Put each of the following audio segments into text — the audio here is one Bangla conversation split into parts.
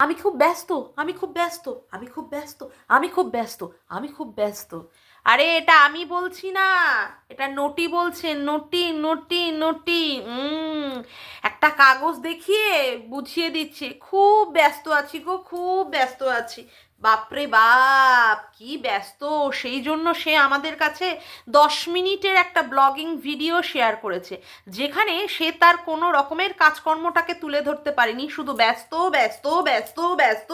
আমি খুব ব্যস্ত, আমি খুব ব্যস্ত, আমি খুব ব্যস্ত, আমি খুব ব্যস্ত, আমি খুব ব্যস্ত। আরে এটা আমি বলছি না, এটা নটি বলছে, নটি নটি নটি একটা কাগজ দেখিয়ে বুঝিয়ে দিচ্ছে। খুব ব্যস্ত আছি গো, খুব ব্যস্ত আছি। বাপরে বাপ, কি ব্যস্ত। সেই জন্য সে আমাদের কাছে দশ মিনিটের একটা ব্লগিং ভিডিও শেয়ার করেছে, যেখানে সে তার কোনো রকমের কাজকর্মটাকে তুলে ধরতে পারেনি। শুধু ব্যস্ত ব্যস্ত ব্যস্ত ব্যস্ত,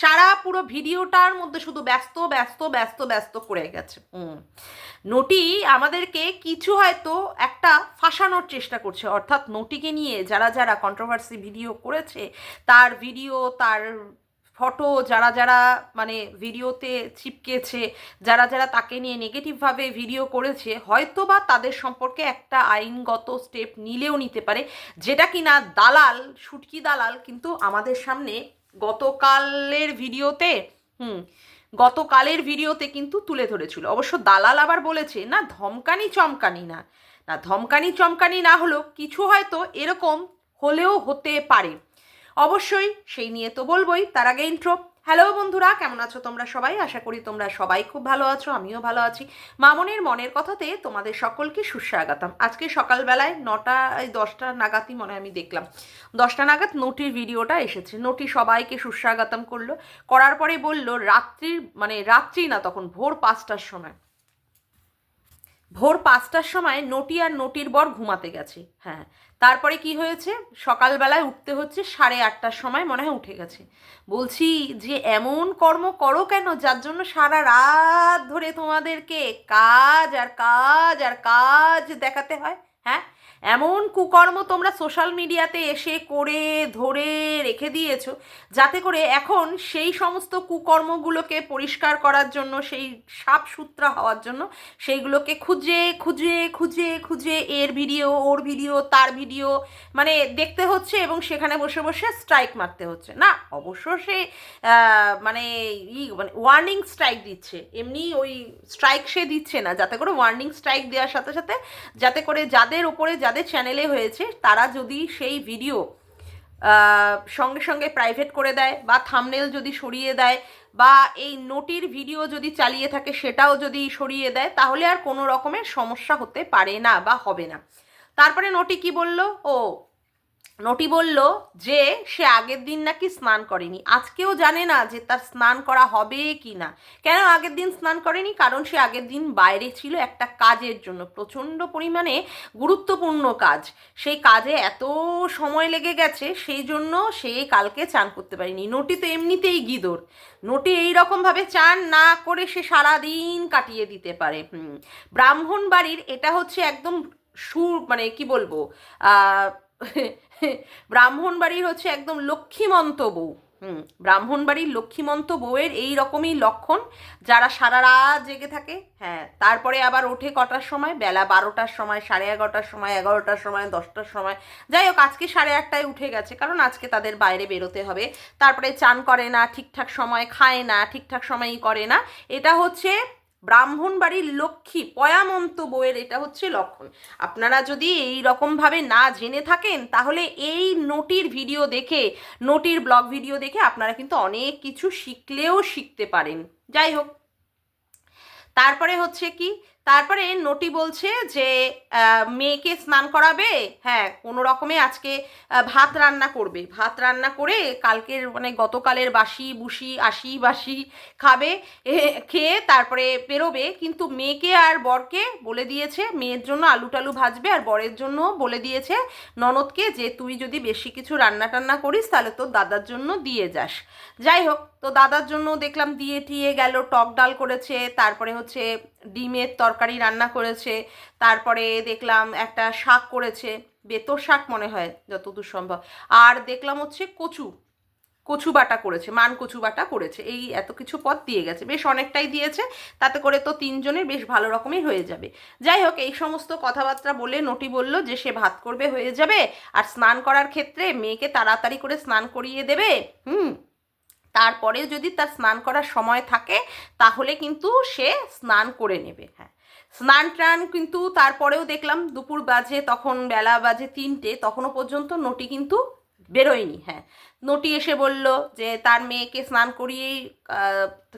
সারা পুরো ভিডিওটার মধ্যে শুধু ব্যস্ত ব্যস্ত ব্যস্ত ব্যস্ত করে গেছে। নটি আমাদেরকে কিছু হয়তো একটা ফাঁসানোর চেষ্টা করছে। অর্থাৎ নটিকে নিয়ে যারা যারা কন্ট্রোভার্সি ভিডিও করেছে, তার ভিডিও তার ফটো, যারা যারা মানে ভিডিওতে চিপকেছে, যারা যারা তাকে নিয়ে নেগেটিভভাবে ভিডিও করেছে হয়তো বা তাদের সম্পর্কে একটা আইনগত স্টেপ নিলেও নিতে পারে। যেটা কিনা দালাল শুটকি দালাল কিন্তু আমাদের সামনে গতকালের ভিডিওতে, হুম, গতকালের ভিডিওতে কিন্তু তুলে ধরেছিল। অবশ্য দালাল আবার বলেছে, না, ধমকানি চমকানি না। না, ধমকানি চমকানি না হলেও কিছু হয়তো এরকম হলেও হতে পারে। অবশ্যই সেই নিয়ে তো বলবোই, তার আগে ইন্ট্রো হ্যালো বন্ধুরা, কেমন আছো তোমরা সবাই? আশা করি তোমরা সবাই খুব ভালো আছো, আমিও ভালো আছি। মামনের মনের কথাতে তোমাদের সকলকে সুস্বাগতম। আজকে সকালবেলায় নটা দশটা নাগাদই মনে আমি দেখলাম। দশটা নাগাদ নোটির ভিডিওটা এসেছে। নোটি সবাইকে সুস্বাগতম করল। করার পরে বলল, রাত্রির মানে রাত্রি না তখন, ভোর পাঁচটার সময়। ভোর পাঁচটার সময় নটি আর নটির বর ঘুমাতে গেছে। হ্যাঁ তারপরে কি হয়েছে? সকালবেলায় উঠতে হচ্ছে সাড়ে আটটার সময়, মনে হয় উঠে গেছে। বলছি যে, এমন কর্ম করো কেন? যার জন্য সারা রাত ধরে তোমাদেরকে কাজ আর কাজ আর কাজ দেখাতে হয়? হ্যাঁ? এমন কুকর্ম তোমরা সোশ্যাল মিডিয়াতে এসে করে, ধরে রেখে দিয়েছ, যাতে করে এখন সেই সমস্ত কুকর্মগুলোকে পরিষ্কার করার জন্য, সেই সাপ সূত্রা হওয়ার জন্য, সেইগুলোকে খুঁজে খুঁজে খুঁজে খুঁজে এর ভিডিও, ওর ভিডিও, তার ভিডিও মানে দেখতে হচ্ছে এবং সেখানে বসে বসে স্ট্রাইক মারতে হচ্ছে। না, অবশ্য সে মানে ই মানে ওয়ার্নিং স্ট্রাইক দিচ্ছে। এমনি ওই স্ট্রাইক সে দিচ্ছে না, যাতে করে ওয়ার্নিং স্ট্রাইক দেওয়ার সাথে সাথে, যাতে করে যাদের ওপরে যাদের চ্যানেলে হয়েছে, তারা যদি সেই ভিডিও সঙ্গে সঙ্গে প্রাইভেট করে দেয় বা থামনেল যদি সরিয়ে দেয় বা এই নোটির ভিডিও যদি চালিয়ে থাকে, সেটাও যদি সরিয়ে দেয়, তাহলে আর কোনো রকমের সমস্যা হতে পারে না বা হবে না। তারপরে নোটি কি বলল? ও নটি বলল যে, সে আগের দিন নাকি স্নান করেনি। আজকেও জানে না যে তার স্নান করা হবে কি না। কেন আগের দিন স্নান করেনি? কারণ সে আগের দিন বাইরে ছিল একটা কাজের জন্য। প্রচণ্ড পরিমাণে গুরুত্বপূর্ণ কাজ। সেই কাজে এত সময় লেগে গেছে, সেই জন্য সে কালকে চান করতে পারেনি। নটি তো এমনিতেই গিদর। নটি এই রকমভাবে চান না করে সে সারা দিন কাটিয়ে দিতে পারে। ব্রাহ্মণ বাড়ির এটা হচ্ছে একদম সুর মানে কি বলব ব্রাহ্মণ বাড়ির হচ্ছে একদম লক্ষ্মীমন্ত বউ। হুম ব্রাহ্মণ বাড়ির লক্ষ্মীমন্ত বউয়ের এই রকমই লক্ষণ। যারা সারা রাত জেগে থাকে হ্যাঁ তারপরে আবার ওঠে কটার সময়? বেলা বারোটার সময়, সাড়ে এগারোটার সময় এগারোটার সময়, দশটার সময়। যাই হোক, আজকে সাড়ে আটটায় উঠে গেছে, কারণ আজকে তাদের বাইরে বেরোতে হবে। তারপরে চান করে না, ঠিকঠাক সময় খায় না, ঠিকঠাক সময়ই করে না। এটা হচ্ছে ব্রাহ্মণ বাড়ির লক্ষ্মী পয়ামন্ত বইয়ের এটা হচ্ছে লক্ষণ। আপনারা যদি এই রকমভাবে না জেনে থাকেন, তাহলে এই নোটির ভিডিও দেখে, নোটির ব্লগ ভিডিও দেখে আপনারা কিন্তু অনেক কিছু শিখলেও শিখতে পারেন। যাই হোক। তারপরে হচ্ছে কি তারপরে নটি বলছে যে মেয়েকে স্নান করাবে হ্যাঁ কোনো রকমে আজকে ভাত রান্না করবে। ভাত রান্না করে কালকের মানে গতকালের বাসি, বুসি আশি বাসি খাবে খেয়ে তারপরে পেরোবে কিন্তু মেয়েকে আর বরকে বলে দিয়েছে, মেয়ের জন্য আলু টালু ভাজবে আর বরের জন্য বলে দিয়েছে ননদকে যে, তুই যদি বেশি কিছু রান্না টান্না করিস, তাহলে তোর দাদার জন্য দিয়ে যাস। যাই হোক, তো দাদার জন্য দেখলাম দিয়ে টিয়ে গেল, টক ডাল করেছে, তারপরে হচ্ছে ডিমের তরকারি রান্না করেছে, তারপরে দেখলাম একটা শাক করেছে, বেতর শাক মনে হয় যতদূর সম্ভব, আর দেখলাম হচ্ছে কচু কচু বাটা করেছে, মান কচু বাটা করেছে, এই এত কিছু পদ দিয়ে গেছে, বেশ অনেকটাই দিয়েছে, তাতে করে তো তিনজনের বেশ ভালো রকমই হয়ে যাবে। যাই হোক, এই সমস্ত কথাবার্তা বলে নটি বলল যে সে ভাত করবে হয়ে যাবে, আর স্নান করার ক্ষেত্রে মেয়েকে তাড়াতাড়ি করে স্নান করিয়ে দেবে, হুম। তারপরে যদি তার স্নান করার সময় থাকে, তাহলে কিন্তু সে স্নান করে নেবে হ্যাঁ। স্নান টান কিন্তু তারপরেও দেখলাম দুপুর বাজে, তখন বেলা বাজে তিনটে, তখনও পর্যন্ত নটি কিন্তু বেরোয়নি হ্যাঁ। নটি এসে বলল যে তার মেয়েকে স্নান করিয়েই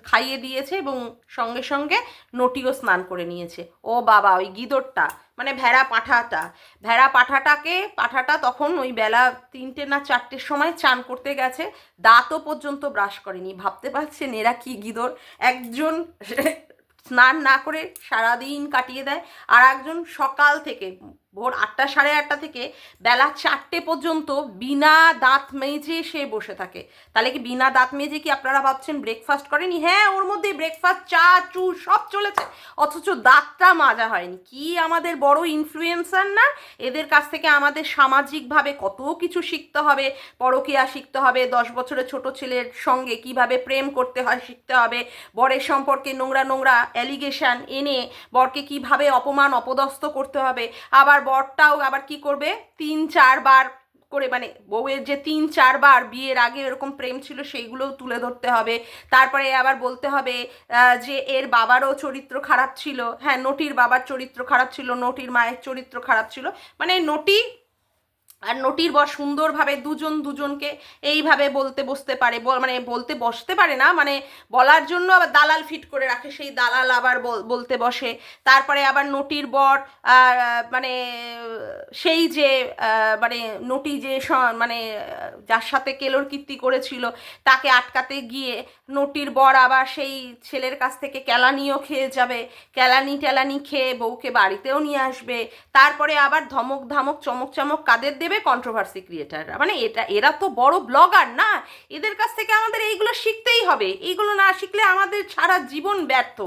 খাইয়ে দিয়েছে এবং সঙ্গে সঙ্গে নটিও স্নান করে নিয়েছে। ও বাবা, ওই গিদরটা মানে ভেড়া পাঠাটা। ভেড়া পাঠাটাকে, পাঠাটা তখন ওই বেলা তিনটে না চারটের সময় চান করতে গেছে। দাঁতও পর্যন্ত ব্রাশ করেনি। ভাবতে পারছেন এরা কি গিদর? একজন স্নান না করে সারাদিন কাটিয়ে দেয় আর একজন সকাল থেকে ভোর আটটা সাড়ে আটটা থেকে বেলা চারটে পর্যন্ত বিনা দাঁত মেজে সে বসে থাকে। তাহলে কি বিনা দাঁত মেজে কি আপনারা ভাবছেন ব্রেকফাস্ট করেনি? হ্যাঁ ওর মধ্যে ব্রেকফাস্ট চা চু সব চলেছে। অথচ দাঁতটা মাজা হয়নি। কি আমাদের বড় ইনফ্লুয়েন্সার না? এদের কাছ থেকে আমাদের সামাজিকভাবে কত কিছু শিখতে হবে, পরকীয়া শিখতে হবে, দশ বছরের ছোট ছেলের সঙ্গে কীভাবে প্রেম করতে হয় শিখতে হবে, বরের সম্পর্কে নোংরা নোংরা অ্যালিগেশন এনে বরকে কীভাবে অপমান, অপদস্থ করতে হবে, আবার বরটাও আবার কি করবে? তিন চারবার করে মানে বউয়ের যে তিন চারবার বিয়ের আগে এরকম প্রেম ছিল সেইগুলোও তুলে ধরতে হবে। তারপরে আবার বলতে হবে যে এর বাবারও চরিত্র খারাপ ছিল। হ্যাঁ নটির বাবার চরিত্র খারাপ ছিল, নটির মায়ের চরিত্র খারাপ ছিল। মানে নটি আর নটির বর সুন্দরভাবে দুজন দুজনকে এইভাবে বলতে বসতে পারে মানে বলতে বসতে পারে না মানে বলার জন্য আবার দালাল ফিট করে রাখে, সেই দালাল আবার বল- বলতে বসে। তারপরে আবার নটির বর মানে সেই যে মানে নটি যে মানে যার সাথে কেলোর কীর্তি করেছিল, তাকে আটকাতে গিয়ে নটির বর আবার সেই ছেলের কাছ থেকে ক্যালানিও খেয়ে যাবে। ক্যালানি ট্যালানি খেয়ে বউকে বাড়িতেও নিয়ে আসবে। তারপরে আবার ধমক, ধামক, চমক চমক কাদের দেবে কন্ট্রোভার্সি ক্রিয়েটাররা মানে এটা, এরা তো বড় ব্লগার না। এদের কাছ থেকে আমাদের এইগুলো শিখতেই হবে। এইগুলো না শিখলে আমাদের সারা জীবন ব্যর্থ।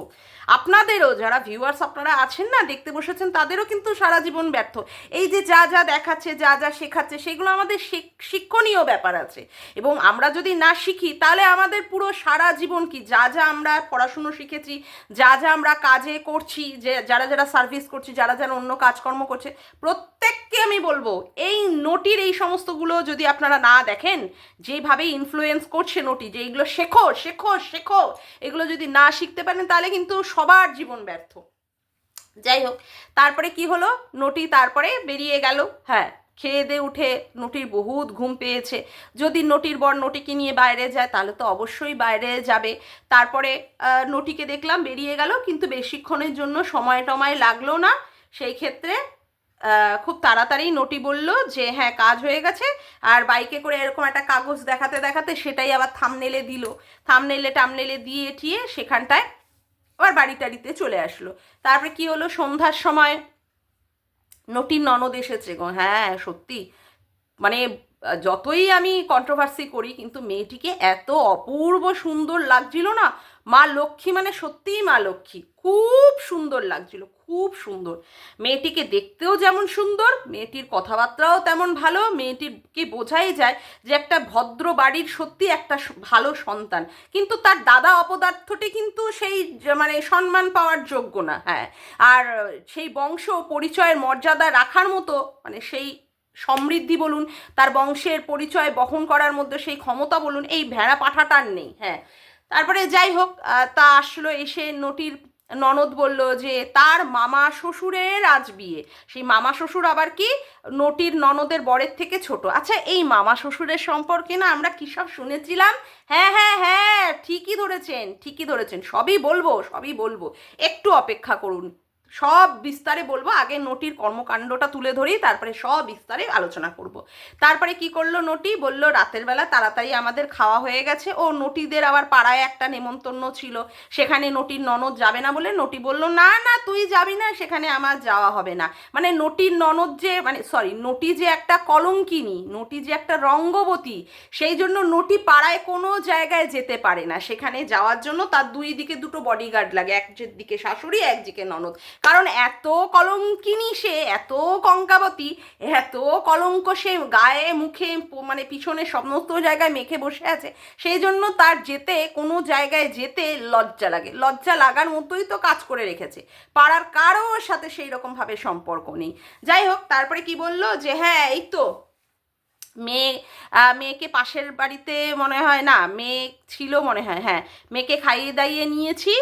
আপনাদেরও, যারা ভিউয়ার্স আপনারা আছেন না, দেখতে বসেছেন, তাদেরও কিন্তু সারা জীবন ব্যর্থ। এই যে যা যা দেখাচ্ছে, যা যা শেখাচ্ছে, সেগুলো আমাদের শিক- শিক্ষণীয় ব্যাপার আছে। এবং আমরা যদি না শিখি, তাহলে আমাদের পুরো সারা জীবন কি? যা যা আমরা পড়াশুনো শিখেছি, যা যা আমরা কাজে করছি, যে যারা যারা সার্ভিস করছি, যারা যারা অন্য কাজকর্ম করছে, প্রত্যেককে আমি বলব, এই নোটির এই সমস্তগুলো যদি আপনারা না দেখেন, যেভাবে ইনফ্লুয়েন্স করছে নোটি, যে এইগুলো শেখো শেখো শেখো, এগুলো যদি না শিখতে পারেন, তাহলে কিন্তু সবার জীবন ব্যর্থ। যাই হোক, তারপরে কি হলো? নটি তারপরে বেরিয়ে গেল। হ্যাঁ খেয়ে দিয়ে উঠে নটির বহুত ঘুম পেয়েছে। যদি নটির বর নটিকে নিয়ে বাইরে যায়, তাহলে তো অবশ্যই বাইরে যাবে। তারপরে নটিকে দেখলাম বেরিয়ে গেল, কিন্তু বেশিক্ষণের জন্য সময় টময় লাগল না। সেই ক্ষেত্রে খুব তাড়াতাড়ি নটি বলল যে হ্যাঁ কাজ হয়ে গেছে। আর বাইকে করে এরকম একটা কাগজ দেখাতে দেখাতে সেটাই আবার থামনেলে দিল। থামনেলে টামনেলে দিয়ে ঠিয়ে সেখানটায় আবার বাড়ি টাড়িতে চলে আসলো। তারপরে কি হলো? সন্ধ্যার সময় নটির ননদ এসেছে গো। হ্যাঁ সত্যি। মানে যতই আমি কন্ট্রোভার্সি করি, কিন্তু মেয়েটিকে এত অপূর্ব সুন্দর লাগছিল না। মা লক্ষ্মী মানে সত্যিই মা লক্ষ্মী। খুব সুন্দর লাগছিল, খুব সুন্দর। মেয়েটিকে দেখতেও যেমন সুন্দর, মেয়েটির কথাবার্তাও তেমন ভালো, মেয়েটিকে বোঝাই যায় যে একটা ভদ্র বাড়ির সত্যি একটা ভালো সন্তান। কিন্তু তার দাদা অপদার্থটি কিন্তু সেই মানে সম্মান পাওয়ার যোগ্য না হ্যাঁ। আর সেই বংশ পরিচয়ের মর্যাদা রাখার মতো মানে সেই সমৃদ্ধি বলুন, তার বংশের পরিচয় বহন করার মধ্যে সেই ক্ষমতা বলুন, এই ভেড়া পাঠাটার নেই হ্যাঁ। তারপরে যাই হোক তা আসলো এসে নটির ননদ বলল যে, তার মামা শ্বশুরের আজ বিয়ে। সেই মামা শ্বশুর আবার কি? নটির ননদের বরের থেকে ছোট। আচ্ছা এই মামা শ্বশুরের সম্পর্কে না আমরা কী সব শুনেছিলাম? হ্যাঁ হ্যাঁ হ্যাঁ ঠিকই ধরেছেন ঠিকই ধরেছেন। সবই বলব সবই বলব। একটু অপেক্ষা করুন। সব বিস্তারে বলব। আগে নটির কর্মকাণ্ডটা তুলে ধরি তারপরে সব বিস্তারে আলোচনা করব। তারপরে কি করল নটি? বলল, রাতের বেলা তাড়াতাড়ি আমাদের খাওয়া হয়ে গেছে। ও নটিদের আবার পাড়ায় একটা নেমন্তন্ন ছিল। সেখানে নটির ননদ যাবে না বলে নটি বলল, না না, তুই যাবি না, সেখানে আমার যাওয়া হবে না। মানে নটির ননদ যে মানে সরি নটি যে একটা কলঙ্কিনী, নটি যে একটা রঙ্গবতী, সেই জন্য নটি পাড়ায় কোনো জায়গায় যেতে পারে না। সেখানে যাওয়ার জন্য তার দুই দিকে দুটো বডিগার্ড লাগে, এক দিকে শাশুড়ি একদিকে ননদ। কারণ এত কলঙ্কিনী সে, এত কঙ্কাবতী, এত কলঙ্ক সে গায়ে, মুখে মানে পিছনে সমস্ত জায়গায় মেখে বসে আছে, সেই জন্য তার যেতে, কোনো জায়গায় যেতে লজ্জা লাগে। লজ্জা লাগার মতোই তো কাজ করে রেখেছে। পাড়ার কারোর সাথে সেই রকমভাবে সম্পর্ক নেই। যাই হোক, তারপরে কি বলল যে হ্যাঁ এই তো মেয়ে মেয়েকে পাশের বাড়িতে মনে হয় না, মেয়ে ছিল মনে হয় হ্যাঁ। মেয়েকে খাইয়ে দাইয়ে নিয়েছি,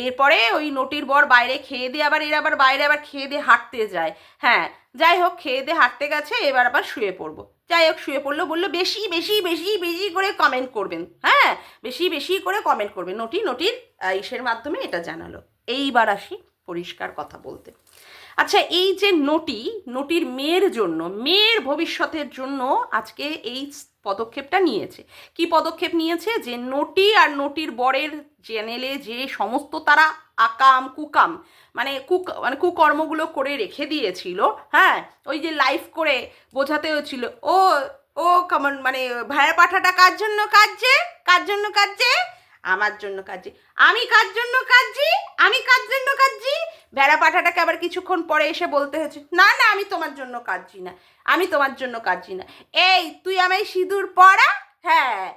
এরপরে ওই নটির বর বাইরে খেয়ে দিয়ে আবার, এর আবার বাইরে আবার খেয়ে দিয়ে হাঁটতে যায় হ্যাঁ। যাই হোক, খেয়ে দিয়ে হাঁটতে গেছে, এবার আবার শুয়ে পড়ব। যাই হোক, শুয়ে পড়ল, বলল, বেশি বেশি বেশি বেশি করে কমেন্ট করবেন। হ্যাঁ বেশি বেশি করে কমেন্ট করবেন। নটি, নটির ইসের মাধ্যমে এটা জানালো। এইবার আসি পরিষ্কার কথা বলতে। আচ্ছা এই যে নটি নটির মেয়ের জন্য, মেয়ের ভবিষ্যতের জন্য আজকে এই পদক্ষেপটা নিয়েছে। কি পদক্ষেপ নিয়েছে? যে নটি আর নটির বরের চ্যানেলে যে সমস্ত তারা আকাম, কুকাম মানে কুক মানে কুকর্মগুলো করে রেখে দিয়েছিল হ্যাঁ ওই যে লাইভ করে বোঝাতে হয়েছিল, ও ও, কেমন মানে ভাড়া পাঠাটা কার জন্য কাজছে কার জন্য কাজছে আমার জন্য কাজে আমি কার জন্য কাজছি আমি কার জন্য কাজছি ভেড়া পাঠাটাকে আবার কিছুক্ষণ পরে এসে বলতে হয়েছে, না না, আমি তোমার জন্য কাজছি না। আমি তোমার জন্য কাজছি না। এই, তুই আমায় সিঁদুর পরা? হ্যাঁ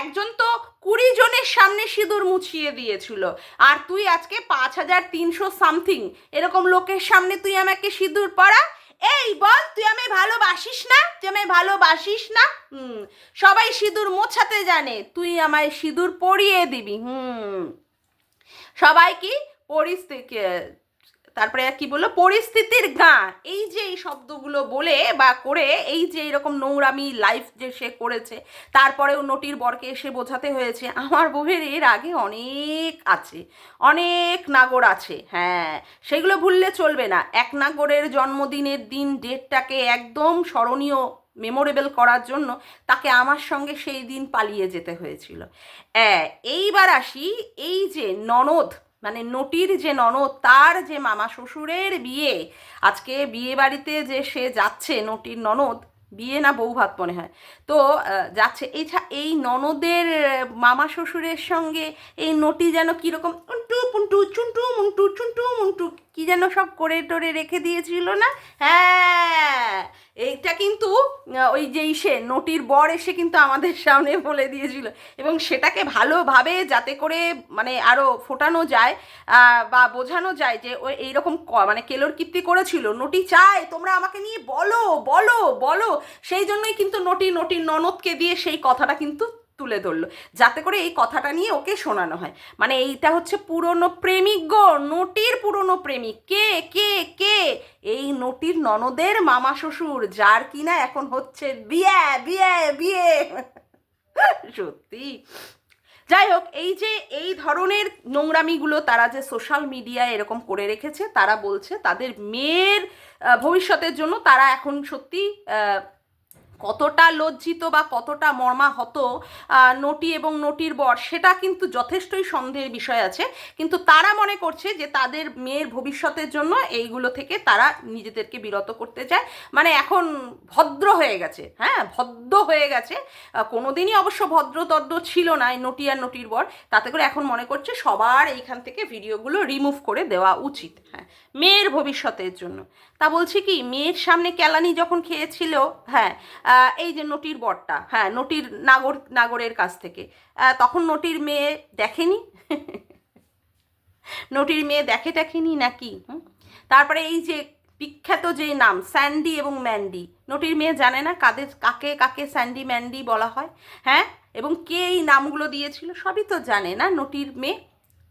একজন তো কুড়ি জনের সামনে সিঁদুর মুছিয়ে দিয়েছিল। আর তুই আজকে পাঁচ হাজার তিনশো সামথিং, এরকম লোকের সামনে তুই আমাকে সিঁদুর পরা? এই বল, তুই আমি ভালোবাসিস না? তুই আমি ভালোবাসিস না? হুম, সবাই সিঁদুর মোছাতে জানে, তুই আমায় সিঁদুর পরিয়ে দিবি, হুম। সবাই কি? পরিস্থিতি তারপরে আর কি বলল? পরিস্থিতির গাঁ এই যে এই শব্দগুলো বলে বা করে, এই যে এরকম নোংরামি লাইফ যে সে করেছে, তারপরেও নটির বরকে এসে বোঝাতে হয়েছে, আমার বউয়ের এর আগে অনেক আছে, অনেক নাগর আছে হ্যাঁ। সেগুলো ভুললে চলবে না। এক নাগরের জন্মদিনের দিন ডেটটাকে একদম স্মরণীয় মেমোরেবল করার জন্য তাকে আমার সঙ্গে সেই দিন পালিয়ে যেতে হয়েছিল। হ্যাঁ এইবার আসি, এই যে ননদ মানে নটির যে ননদ, তার যে মামা শ্বশুরের বিয়ে, আজকে বিয়ে বাড়িতে যে সে যাচ্ছে নটির ননদ, বিয়ে না বউ ভাত মনে হয়। তো যাচ্ছে। এছা, এই ননদের মামা শ্বশুরের সঙ্গে এই নটি যেন কীরকম পুন্টু চুন্টু, মুন্টু চুন্টু, মুন্টু, কি যেন সব করে টরে রেখে দিয়েছিল না? হ্যাঁ এইটা কিন্তু ওই যে ইসে, নটির বর এসে কিন্তু আমাদের সামনে বলে দিয়েছিল। এবং সেটাকে ভালোভাবে যাতে করে মানে আরও ফোটানো যায় বা বোঝানো যায় যে ওই এইরকম মানে কেলোর কীর্তি করেছিল। নটি চায়, তোমরা আমাকে নিয়ে বলো বলো বলো। সেই জন্যই কিন্তু নটি, নটির ননদকে দিয়ে সেই কথাটা কিন্তু তুলে ধরলো। যাতে করে এই কথাটা নিয়ে ওকে শোনানো হয়। মানে এইটা হচ্ছে পুরনো প্রেমিক গো, নটির পুরনো প্রেমিক। কে কে কে? এই নটির ননদের মামা শ্বশুর, যার কিনা এখন হচ্ছে বিয়ে বিয়ে বিয়ে। সত্যি। যাই হোক, এই যে এই ধরনের নোংরামিগুলো তারা যে সোশ্যাল মিডিয়ায় এরকম করে রেখেছে, তারা বলছে তাদের মেয়ের ভবিষ্যতের জন্য তারা এখন সত্যি কতটা লজ্জিত বা কতটা মর্মাহত নটি এবং নটির বর সেটা কিন্তু যথেষ্টই সন্দেহের বিষয় আছে। কিন্তু তারা মনে করছে যে তাদের মেয়ের ভবিষ্যতের জন্য এইগুলো থেকে তারা নিজেদেরকে বিরত করতে চায়। মানে এখন ভদ্র হয়ে গেছে হ্যাঁ? ভদ্র হয়ে গেছে। আহ, কোনোদিনই অবশ্য ভদ্র তদ্র ছিল না এই নটি আর নটির বর। তাতে করে এখন মনে করছে সবার এইখান থেকে ভিডিওগুলো রিমুভ করে দেওয়া উচিত হ্যাঁ? মেয়ের ভবিষ্যতের জন্য। তা বলছি কি, মেয়ের সামনে কেলানি যখন খেয়েছিল হ্যাঁ এই যে নটির বরটা হ্যাঁ নটির নাগর, নাগরের কাছ থেকে তখন নটির মেয়ে দেখেনি? নটির মেয়ে দেখে দেখেনি নাকি? তারপরে এই যে বিখ্যাত যে নাম, স্যান্ডি এবং ম্যান্ডি, নটির মেয়ে জানে না কাদের, কাকে কাকে স্যান্ডি, ম্যান্ডি বলা হয়? হ্যাঁ? এবং কে এই নামগুলো দিয়েছিল? সবই তো জানে না নটির মেয়ে?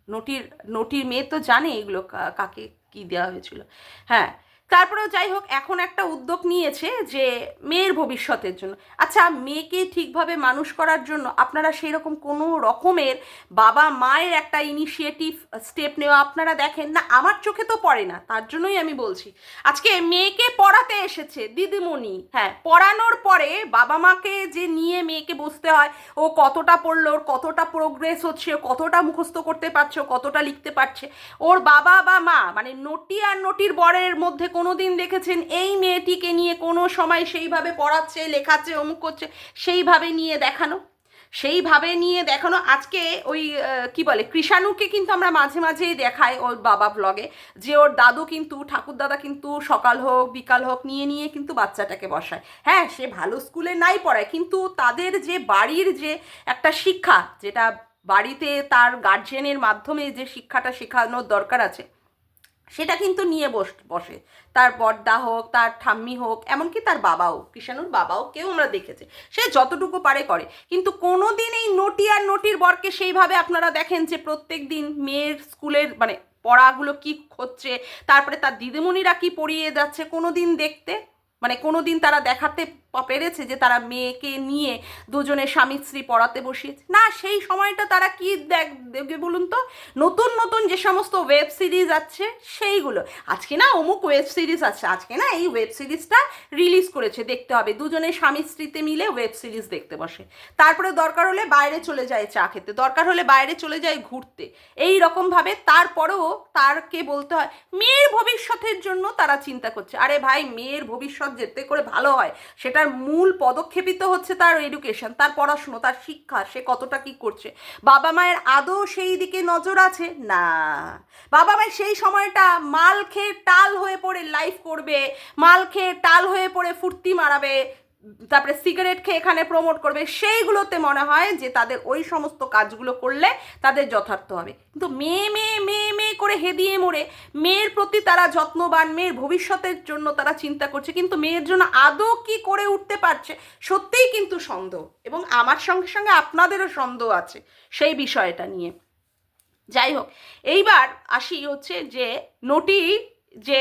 নটির নটির মেয়ে তো জানে এগুলো কাকে কি দেওয়া হয়েছিল। হ্যাঁ তারপরেও যাই হোক এখন একটা উদ্যোগ নিয়েছে যে মেয়ের ভবিষ্যতের জন্য। আচ্ছা মেয়েকে ঠিকভাবে মানুষ করার জন্য আপনারা সেই রকম কোনো রকমের বাবা মায়ের একটা ইনিশিয়েটিভ স্টেপ নেওয়া আপনারা দেখেন? না, আমার চোখে তো পড়ে না, তার জন্যই আমি বলছি। আজকে মেয়েকে পড়াতে এসেছে দিদিমণি। হ্যাঁ পড়ানোর পরে বাবা মাকে যে নিয়ে মেয়েকে বসতে হয়, ও কতটা পড়ল, ওর কতটা প্রোগ্রেস হচ্ছে কতটা মুখস্থ করতে পারছে কতটা লিখতে পারছে, ওর বাবা বা মা মানে নটি আর নটির বরের মধ্যে কোনো দিন দেখেছেন এই মেয়েটিকে নিয়ে কোনো সময় সেইভাবে পড়াচ্ছে, লেখাচ্ছে, অমুক করছে, সেইভাবে নিয়ে দেখানো? সেইভাবে নিয়ে দেখানো? আজকে ওই কি বলে, কৃষাণুকে কিন্তু আমরা মাঝে মাঝেই দেখাই ওর বাবা ব্লগে যে ওর দাদু কিন্তু ঠাকুর দাদা কিন্তু সকাল হোক, বিকাল হোক, নিয়ে নিয়ে কিন্তু বাচ্চাটাকে বসায়। হ্যাঁ সে ভালো স্কুলে নাই পড়ায়, কিন্তু তাদের যে বাড়ির যে একটা শিক্ষা, যেটা বাড়িতে তার গার্জেনের মাধ্যমে যে শিক্ষাটা শেখানোর দরকার আছে সেটা কিন্তু নিয়ে বস, বসে। তার বড়দা হোক, তার ঠাম্মি হোক, এমনকি তার বাবাও, কৃষাণুর বাবাও, কেউ আমরা দেখেছি। সে যতটুকু পারে করে। কিন্তু কোনো দিন এই নটি আর নটির বরকে সেইভাবে আপনারা দেখেন যে প্রত্যেক দিন মেয়ের স্কুলের মানে পড়াগুলো কি হচ্ছে, তারপরে তার দিদিমণিরা কি পড়িয়ে যাচ্ছে কোনো দিন দেখতে মানে কোনো দিন তারা দেখাতে পেরেছে যে তারা মেয়েকে নিয়ে দুজনে স্বামী স্ত্রী পড়াতে বসিয়েছে। না, সেই সময়টা তারা কি দেখ বলুন তো? নতুন নতুন যে সমস্ত ওয়েব সিরিজ আছে, সেইগুলো। আজকে না অমুক ওয়েব সিরিজ আছে, আজকে না এই ওয়েব সিরিজটা রিলিজ করেছে, দেখতে হবে। দুজনে স্বামী স্ত্রীতে মিলে ওয়েব সিরিজ দেখতে বসে। তারপরে দরকার হলে বাইরে চলে যায় চা খেতে, দরকার হলে বাইরে চলে যায় ঘুরতে। এই রকমভাবে তারপরেও তারকে বলতে হয়, মেয়ের ভবিষ্যতের জন্য তারা চিন্তা করছে। আরে ভাই, মেয়ের ভবিষ্যৎ যেতে করে ভালো হয় সেটার মূল পদক্ষেপই তো হচ্ছে তার এডুকেশন তার পড়াশুনো, তার শিক্ষা, সে কতটা কি করছে। বাবা মায়ের আদৌ সেই দিকে নজর আছে? না। বাবা মায়ের সেই সময়টা মাল খেয়ে টাল হয়ে পড়ে লাইফ করবে, মাল খেয়ে টাল হয়ে পড়ে ফুর্তি মারাবে। তারপরে সিগারেট খেয়ে এখানে প্রমোট করবে, সেইগুলোতে মনে হয় যে তাদের ওই সমস্ত কাজগুলো করলে তাদের যথার্থ হবে। কিন্তু মেয়ে মেয়ে মেয়ে মেয়ে করে হেদিয়ে মরে মেয়ের প্রতি তারা যত্নবান, মেয়ের ভবিষ্যতের জন্য তারা চিন্তা করছে, কিন্তু মেয়ের জন্য আদৌ কি করে উঠতে পারছে সত্যিই কিন্তু সন্দেহ এবং আমার সঙ্গে সঙ্গে আপনাদেরও সন্দেহ আছে সেই বিষয়টা নিয়ে। যাই হোক, এইবার আসি হচ্ছে যে নটি যে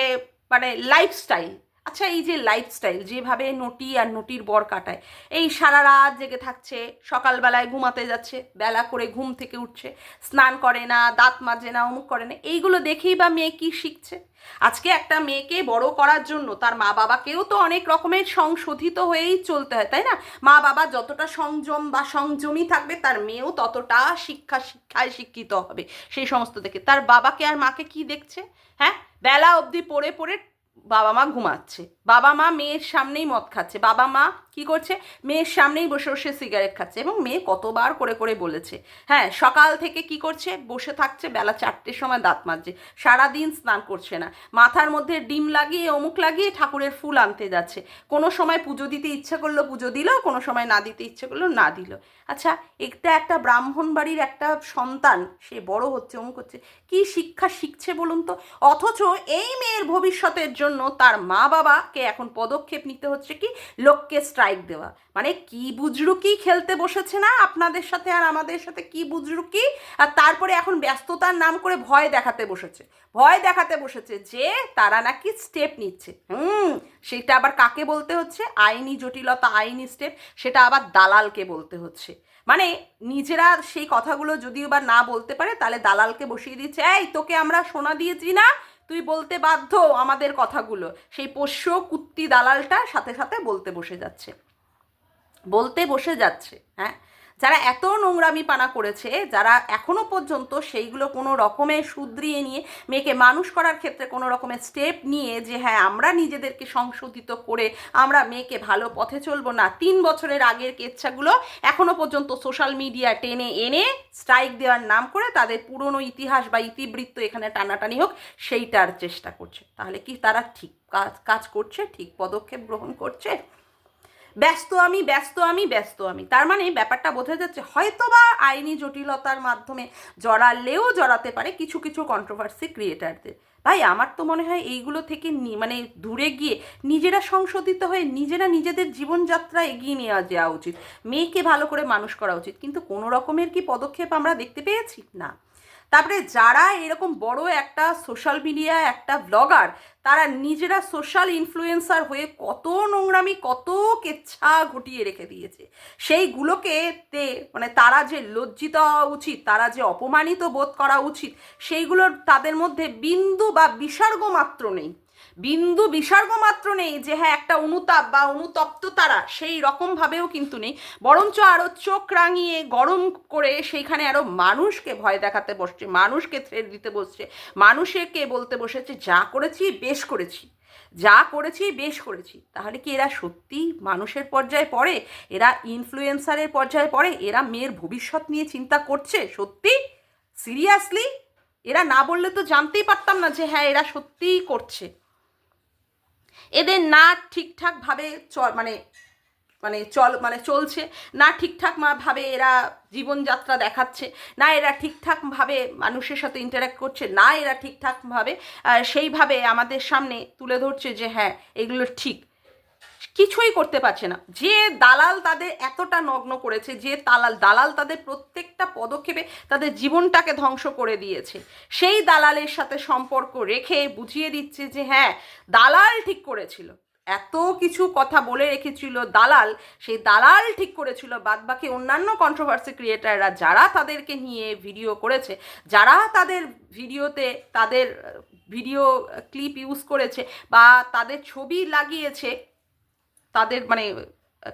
মানে লাইফস্টাইল আচ্ছা এই যে লাইফস্টাইল যেভাবে নটি আর নটির বর কাটায়, এই সারা রাত জেগে থাকছে, সকালবেলায় ঘুমাতে যাচ্ছে, বেলা করে ঘুম থেকে উঠছে, স্নান করে না, দাঁত মাজে না, অমুক করে না, এইগুলো দেখেই বা মেয়ে কি শিখছে? আজকে একটা মেয়েকে বড় করার জন্য তার মা বাবাকেও তো অনেক রকমের সংশোধিত হয়েই চলতে হয়, তাই না? মা বাবা যতটা সংযম বা সংযমী থাকবে, তার মেয়েও ততটা শিক্ষা শিক্ষায় শিক্ষিত হবে, সেই সমস্ত দেখে। তার বাবাকে আর মাকে কি দেখছে? হ্যাঁ? বেলা অবধি পড়ে পড়ে বাবা মা ঘুমাচ্ছে। বাবা মা মেয়ের সামনেই মদ খাচ্ছে। বাবা মা কি করছে? মেয়ের সামনেই বসে বসে সিগারেট খাচ্ছে এবং মেয়ে কতবার করে করে বলেছে। হ্যাঁ সকাল থেকে কি করছে? বসে থাকছে, বেলা চারটের সময় দাঁত মাজছে। সারাদিন স্নান করছে না। মাথার মধ্যে ডিম লাগিয়ে, অমুক লাগিয়ে ঠাকুরের ফুল আনতে যাচ্ছে। কোনো সময় পুজো দিতে ইচ্ছে করল, পুজো দিল, কোনো সময় না দিতে ইচ্ছে করল, না দিল। আচ্ছা একটা একটা ব্রাহ্মণ বাড়ির একটা সন্তান, সে বড় হচ্ছে, অমুক হচ্ছে, কি শিক্ষা শিখছে বলুন তো? অথচ এই মেয়ের ভবিষ্যতের জন্য তার মা বাবাকে এখন পদক্ষেপ নিতে হচ্ছে কি? লোককে স্ট্রাইক দেওয়া। মানে কি বুজরুকি খেলতে বসেছে না আপনাদের সাথে আর আমাদের সাথে কি বুজরুকি? আর তারপরে এখন ব্যস্ততার নাম করে ভয় দেখাতে বসেছে। ভয় দেখাতে বসেছে যে তারা নাকি স্টেপ নিচ্ছে। হুম, সেটা আবার কাকে বলতে হচ্ছে? আইনি জটিলতা, আইনি স্টেপ সেটা আবার দালালকে বলতে হচ্ছে। মানে নিজেরা সেই কথাগুলো যদিও বা না বলতে পারে, তাহলে দালালকে বসিয়ে দিচ্ছে, এই, তোকে আমরা সোনা দিয়েছি না? তুই বলতে বাধ্য আমাদের কথাগুলো। সেই পোষ্য কুত্তি দালালটা সাথে সাথে বলতে বসে যাচ্ছে। বলতে বসে যাচ্ছে হ্যাঁ? যারা এত নোংরামি পানা করেছে, যারা এখনও পর্যন্ত সেইগুলো কোনো রকমে শুধরিয়ে নিয়ে মেয়েকে মানুষ করার ক্ষেত্রে কোনো রকমের স্টেপ নিয়ে যে হ্যাঁ আমরা নিজেদেরকে সংশোধিত করে আমরা মেয়েকে ভালো পথে চলবো না, তিন বছরের আগের কেচ্ছাগুলো এখনও পর্যন্ত সোশ্যাল মিডিয়া টেনে এনে স্ট্রাইক দেওয়ার নাম করে তাদের পুরনো ইতিহাস বা ইতিবৃত্ত এখানে টানাটানি হোক, সেইটার চেষ্টা করছে। তাহলে কি তারা ঠিক কাজ কাজ করছে, ঠিক পদক্ষেপ গ্রহণ করছে? ব্যস্ত আমি ব্যস্ত আমি ব্যস্ত আমি। তার মানে ব্যাপারটা বোঝা যাচ্ছে হয়তো বা আইনি জটিলতার মাধ্যমে জড়ালেও জড়াতে পারে কিছু কিছু কন্ট্রোভার্সি ক্রিয়েটারদের ভাই, আমার তো মনে হয় এইগুলো থেকে মানে দূরে গিয়ে নিজেরা সংশোধিত হয়ে নিজেরা নিজেদের জীবনযাত্রা এগিয়ে নেওয়া যাওয়া উচিত। মেয়েকে ভালো করে মানুষ করা উচিত। কিন্তু কোনো রকমের কি পদক্ষেপ আমরা দেখতে পেয়েছি? না। তারপরে যারা এরকম বড় একটা সোশ্যাল মিডিয়া একটা ব্লগার তারা নিজেরা সোশ্যাল ইনফ্লুয়েন্সার হয়ে কত নোংরামি, কত কেচ্ছা ঘটিয়ে রেখে দিয়েছে। সেইগুলোকে তে মানে তারা যে লজ্জিত হওয়া উচিত, তারা যে অপমানিত বোধ করা উচিত, সেইগুলোর তাদের মধ্যে বিন্দু বা বিসর্গ মাত্র নেই। বিন্দু বিসর্গ মাত্র নেই যে হ্যাঁ একটা অনুতাপ বা অনুতপ্ত তারা সেই রকমভাবেও কিন্তু নেই। বরঞ্চ আরও চোখ রাঙিয়ে, গরম করে সেইখানে আরও মানুষকে ভয় দেখাতে বসছে, মানুষকে থ্রেট দিতে বসছে, মানুষকে বলতে বসেছে, যা করেছি, বেশ করেছি। যা করেছি, বেশ করেছি। তাহলে কি এরা সত্যি মানুষের পর্যায়ে পড়ে? এরা ইনফ্লুয়েন্সারের পর্যায়ে পড়ে? এরা মেয়ের ভবিষ্যৎ নিয়ে চিন্তা করছে? সত্যি? সিরিয়াসলি এরা না বললে তো জানতেই পারতাম না যে হ্যাঁ এরা সত্যিই করছে। এদের না ঠিকঠাকভাবে চল মানে মানে চল মানে চলছে, না ঠিকঠাক ভাবে এরা জীবনযাত্রা দেখাচ্ছে, না এরা ঠিকঠাকভাবে মানুষের সাথে ইন্টারাক্ট করছে, না এরা ঠিকঠাকভাবে সেইভাবে আমাদের সামনে তুলে ধরছে যে হ্যাঁ এগুলো ঠিক। কিছুই করতে পারছে না। যে দালাল তাদের এতটা নগ্ন করেছে, যে দালাল দালাল তাদের প্রত্যেকটা পদক্ষেপে তাদের জীবনটাকে ধ্বংস করে দিয়েছে। সেই দালালের সাথে সম্পর্ক রেখে বুঝিয়ে দিচ্ছে যে হ্যাঁ দালাল ঠিক করেছিল। এত কিছু কথা বলে রেখেছিল দালাল, সেই দালাল ঠিক করেছিল। বাদ বাকি অন্যান্য কন্ট্রোভার্সি ক্রিয়েটাররা যারা তাদেরকে নিয়ে ভিডিও করেছে, যারা তাদের ভিডিওতে তাদের ভিডিও ক্লিপ ইউজ করেছে বা তাদের ছবি লাগিয়েছে তাদের মানে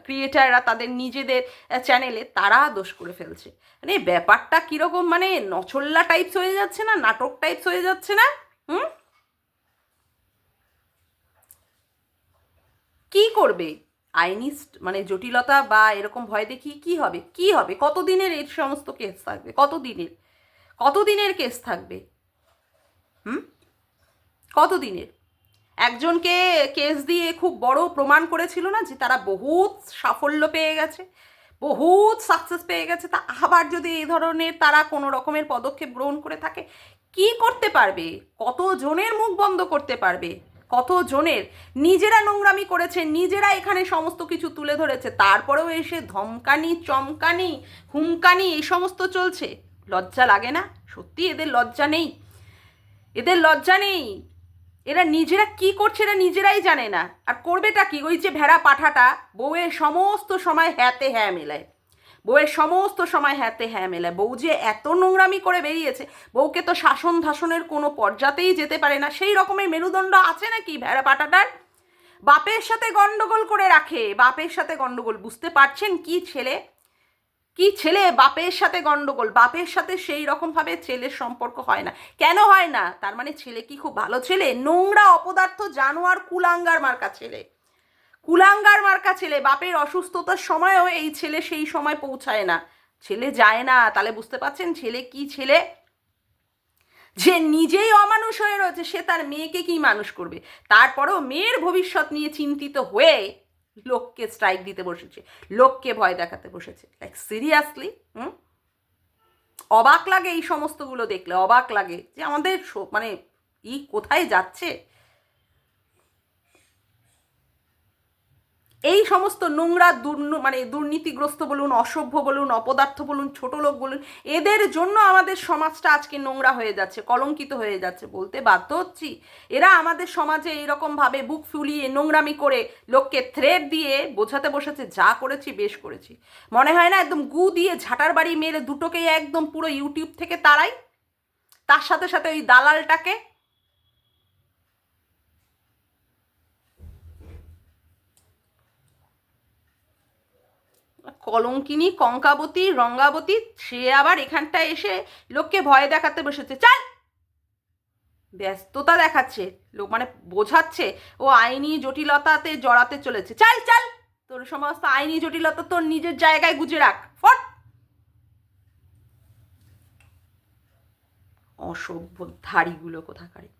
ক্রিয়েটাররা তাদের নিজেদের চ্যানেলে তারা দোষ করে ফেলছে। মানে ব্যাপারটা কীরকম মানে নচল্লা টাইপস হয়ে যাচ্ছে না, নাটক টাইপস হয়ে যাচ্ছে না? হুম? কি করবে? আইনি মানে জটিলতা বা এরকম ভয় দেখিয়ে কি হবে? কি হবে? কতদিনের এই সমস্ত কেস থাকবে? কতদিনের? কতদিনের কেস থাকবে? হুম? কতদিনের? একজনকে কেস দিয়ে খুব বড় প্রমাণ করেছিল না যে তারা বহুত সাফল্য পেয়ে গেছে, বহুত সাকসেস পেয়ে গেছে, তা আবার যদি এই ধরনের তারা কোনো রকমের পদক্ষেপ গ্রহণ করে থাকে, কি করতে পারবে? কত জনের মুখ বন্ধ করতে পারবে? কত জনের নিজেরা নোংরামি করেছে, নিজেরা এখানে সমস্ত কিছু তুলে ধরেছে, তারপরেও এসে ধমকানি, চমকানি, হুমকানি, এই সমস্ত চলছে। লজ্জা লাগে না? সত্যি এদের লজ্জা নেই। এদের লজ্জা নেই। এরা নিজেরা কি করছে এরা নিজেরাই জানে না। আর করবেটা কি? ওই যে ভেড়া পাঠাটা, বউয়ের সমস্ত সময় হ্যাতে হ্যাঁ মেলায়। বউয়ের সমস্ত সময় হ্যাতে হ্যাঁ মেলায়। বউ যে এত নোংরামি করে বেরিয়েছে, বউকে তো শাসন ধাসনের কোনো পর্যাতেই যেতে পারে না। সেই রকমের মেরুদণ্ড আছে নাকি ভেড়া পাঠাটার? বাপের সাথে গন্ডগোল করে রাখে। বাপের সাথে গন্ডগোল। বুঝতে পারছেন কি ছেলে? কি ছেলে বাপের সাথে গন্ডগোল? বাপের সাথে সেই রকমভাবে ছেলের সম্পর্ক হয় না। কেন হয় না? তার মানে ছেলে কি খুব ভালো ছেলে? নোংরা অপদার্থ জানোয়ার কুলাঙ্গার মার্কা ছেলে। কুলাঙ্গার মার্কা ছেলে। বাপের অসুস্থতার সময়ও এই ছেলে সেই সময় পৌঁছায় না। ছেলে যায় না। তাহলে বুঝতে পারছেন ছেলে কি ছেলে? যে নিজেই অমানুষ হয়ে রয়েছে, সে তার মেয়েকে কি মানুষ করবে? তারপরেও মেয়ের ভবিষ্যৎ নিয়ে চিন্তিত হয়ে লোককে স্ট্রাইক দিতে বসেছে, লোককে ভয় দেখাতে বসেছে। Like seriously hmm? অবাক লাগে এই সমস্তগুলো দেখলে, অবাক লাগে যে আমাদের মানে ই কোথায় যাচ্ছে? এই সমস্ত নোংরা দুর্ন মানে দুর্নীতিগ্রস্ত বলুন, অসভ্য বলুন, অপদার্থ বলুন, ছোট লোক বলুন, এদের জন্য আমাদের সমাজটা আজকে নোংরা হয়ে যাচ্ছে, কলঙ্কিত হয়ে যাচ্ছে বলতে বাধ্য হচ্ছি। এরা আমাদের সমাজে এইরকমভাবে বুক ফুলিয়ে নোংরামি করে লোককে থ্রেড দিয়ে বোঝাতে বসেছে, যা করেছি বেশ করেছি। মনে হয় না একদম গু দিয়ে ঝাঁটার বাড়ি মেরে দুটোকেই একদম পুরো ইউটিউব থেকে তাড়াই? তার সাথে সাথে ওই দালালটাকে কলঙ্কিনী, কঙ্কাবতী, রঙ্গাবতী, সে আবার এখানটায় এসে লোককে ভয় দেখাতে বসেছে। চাল! ব্যস্ততা দেখাচ্ছে, লোক মানে বোঝাচ্ছে, ও আইনি জটিলতাতে জড়াতে চলেছে। চাল চাল! তোর সমস্ত আইনি জটিলতা তোর নিজের জায়গায় গুজে রাখ। ফট! অসভ্য ধাড়িগুলো কোথাকারে।